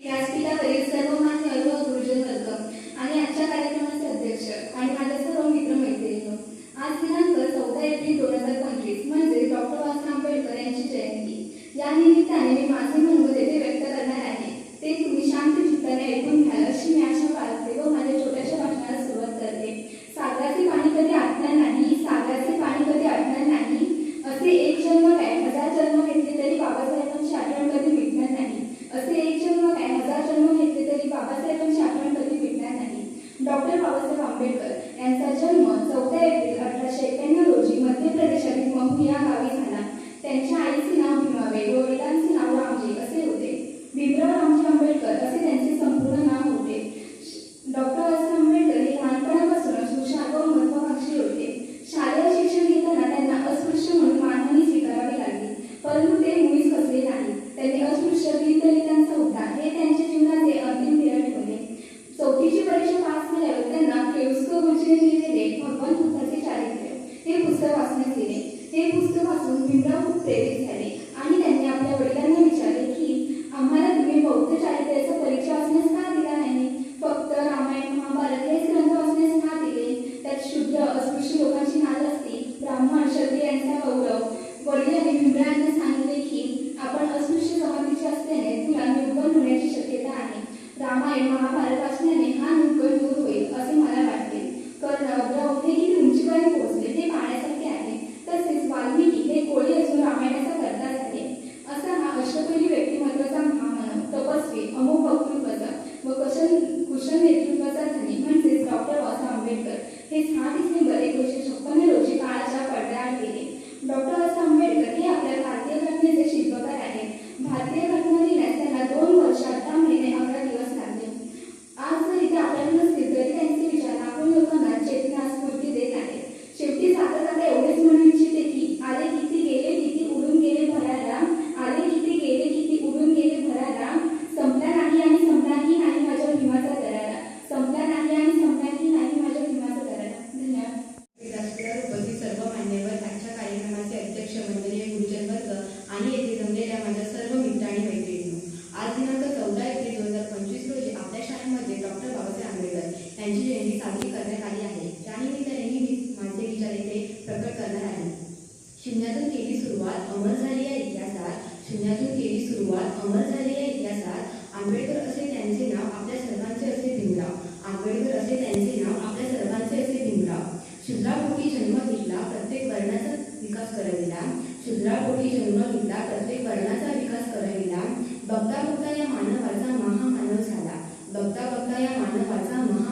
व्यासपीठावरील सर्वमान्य अनुभव गुरुजन वर्ग आणि आजच्या कार्यक्रमाचे अध्यक्ष आणि माझ्या सर्व मित्र मित्रमैत्रिणींनो आज दिनांक चौदा एप्रिल दोन हजार procurar यांनी साजरी करण्यात आली आहे. त्यानिमित्त यांनी मी माझे विचार येथे प्रकट करणार आहे. शून्यातून केली सुरुवात अमर झाली या इतिहासात शून्यातून केली सुरुवात अमर झाली या इतिहासात आंबेडकर असे त्यांचे नाव आपल्या सर्वांचे असे भीमराव आंबेडकर असे त्यांचे नाव आपल्या सर्वांचे असे भीमराव शूद्रापोटी जन्म घेतला प्रत्येक वर्णाचा विकास करविला. शूद्रापोटी जन्म घेतला प्रत्येक वर्णाचा विकास करविला. बघता बघता या मानवाचा महामानव झाला. बघता बघता या मानवाचा महा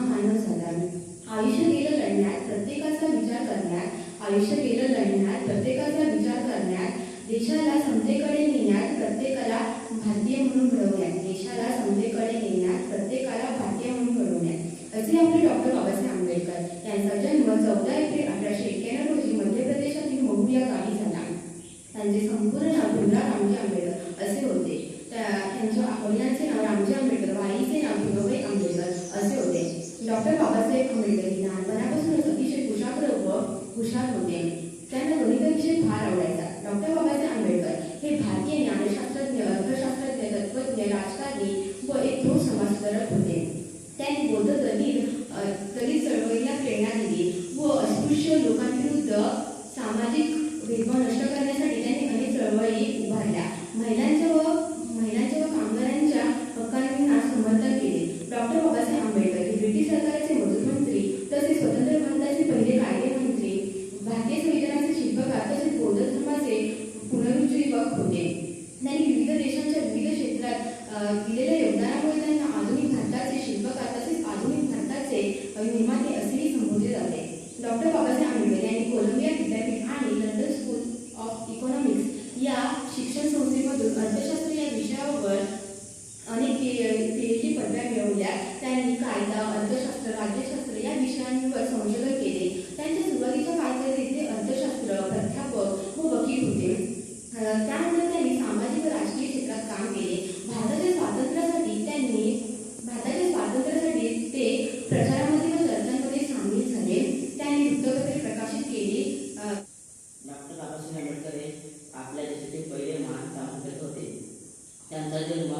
त्यांचा जन्म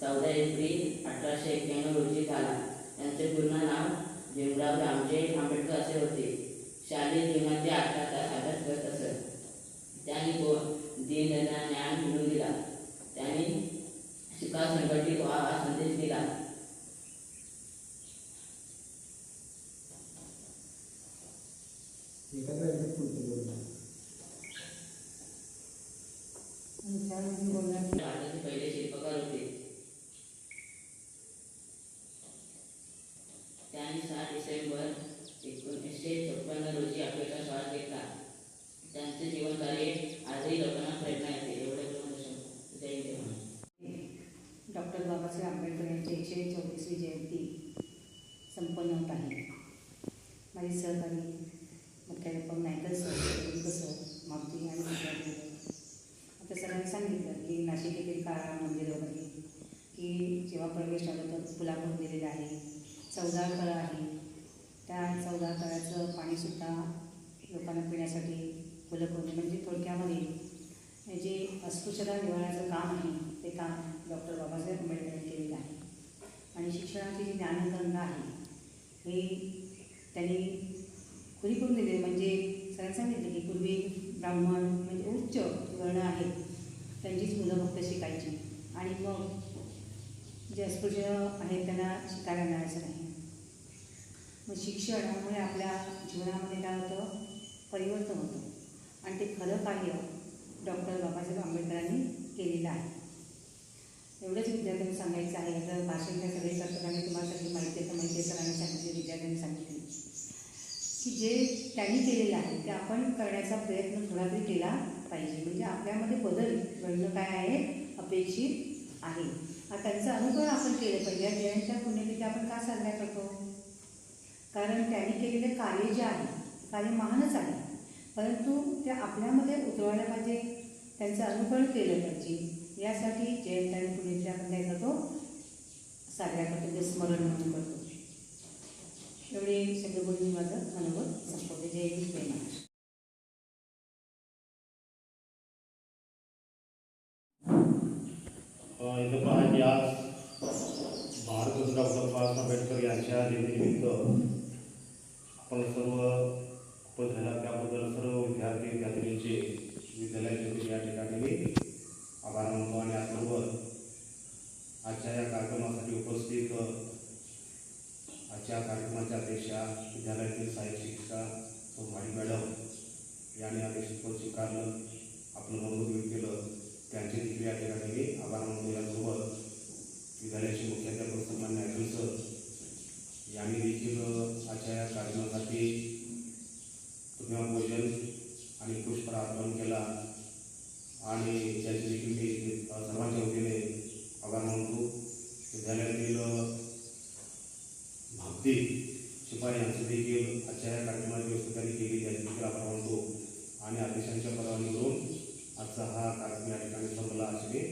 चौदा एप्रिल अठराशे एक्क्याण्णव रोजी झाला. त्यांचे पूर्ण नाव भीमराव रामजी आंबेडकर असे होते. शालेय जीवनाचे ते अठरा तास अभ्यास करत असत. त्यांनी को ज्ञान मिळवून दिला. त्यांनी शिका संघटित व्हावा संदेश अस्पृश्यता निवारणाचं काम आहे ते काम डॉक्टर बाबासाहेब आंबेडकरांनी केलेलं आहे. आणि शिक्षणाची जी ज्ञानगंगा आहे हे त्यांनी खुली करून दिले म्हणजे सरांनी सांगितलं की पूर्वी ब्राह्मण म्हणजे उच्च वर्ण आहेत त्यांचीच मुलं फक्त शिकायची. आणि मग जे अस्पृश्य आहेत त्यांना शिकायला मिळायचं नाही. मग शिक्षणामुळे आपल्या जीवनामध्ये काय होतं? परिवर्तन होतं. आणि ते खरं कार्य डॉक्टर बाबासाहेब आंबेडकरांनी केलेलं आहे. एवढंच विद्यार्थ्यांनी सांगायचं आहे. तर भाषण सगळे सरकारांनी तुम्हाला सगळी माहिती आहे तर माहिती सरांनी सांगितले विद्यार्थ्यांनी सांगितले. की जे त्यांनी केलेलं आहे ते आपण करण्याचा प्रयत्न थोडा तरी केला पाहिजे. म्हणजे आपल्यामध्ये बदल घडणं काय आहे अपेक्षित आहे. हा त्यांचं अनुकरण आपण केलं पाहिजे. या जयंत्या पुण्यतिथी आपण का साजऱ्या करतो? कारण त्यांनी केलेले कार्य जे आहे कार्य महानच आहे. परंतु ते आपल्यामध्ये उतरवायला पाहिजे त्यांचं अनुकरण केलं पाहिजे. यासाठी जयंत आणि पुण्याच्या आपण काय करतो? साजऱ्या करतो ते स्मरण म्हणून करतो. एवढे सगळे बोलून माझं अनुभव संपवते. जय जय महाराष्ट्र. अ, इथं पहा की आज भारतरत्न डॉक्टर बाबासाहेब आंबेडकर यांच्या जयंतीनिमित्त आपण सर्व होते शिपाई यांचं देखील आजच्या या कार्यक्रमाची व्यवस्था त्यांनी केली याची देखील आपण म्हणतो आणि आदेशांच्या पदावर परवानगीवरून आजचा हा कार्यक्रम या ठिकाणी संपला. असे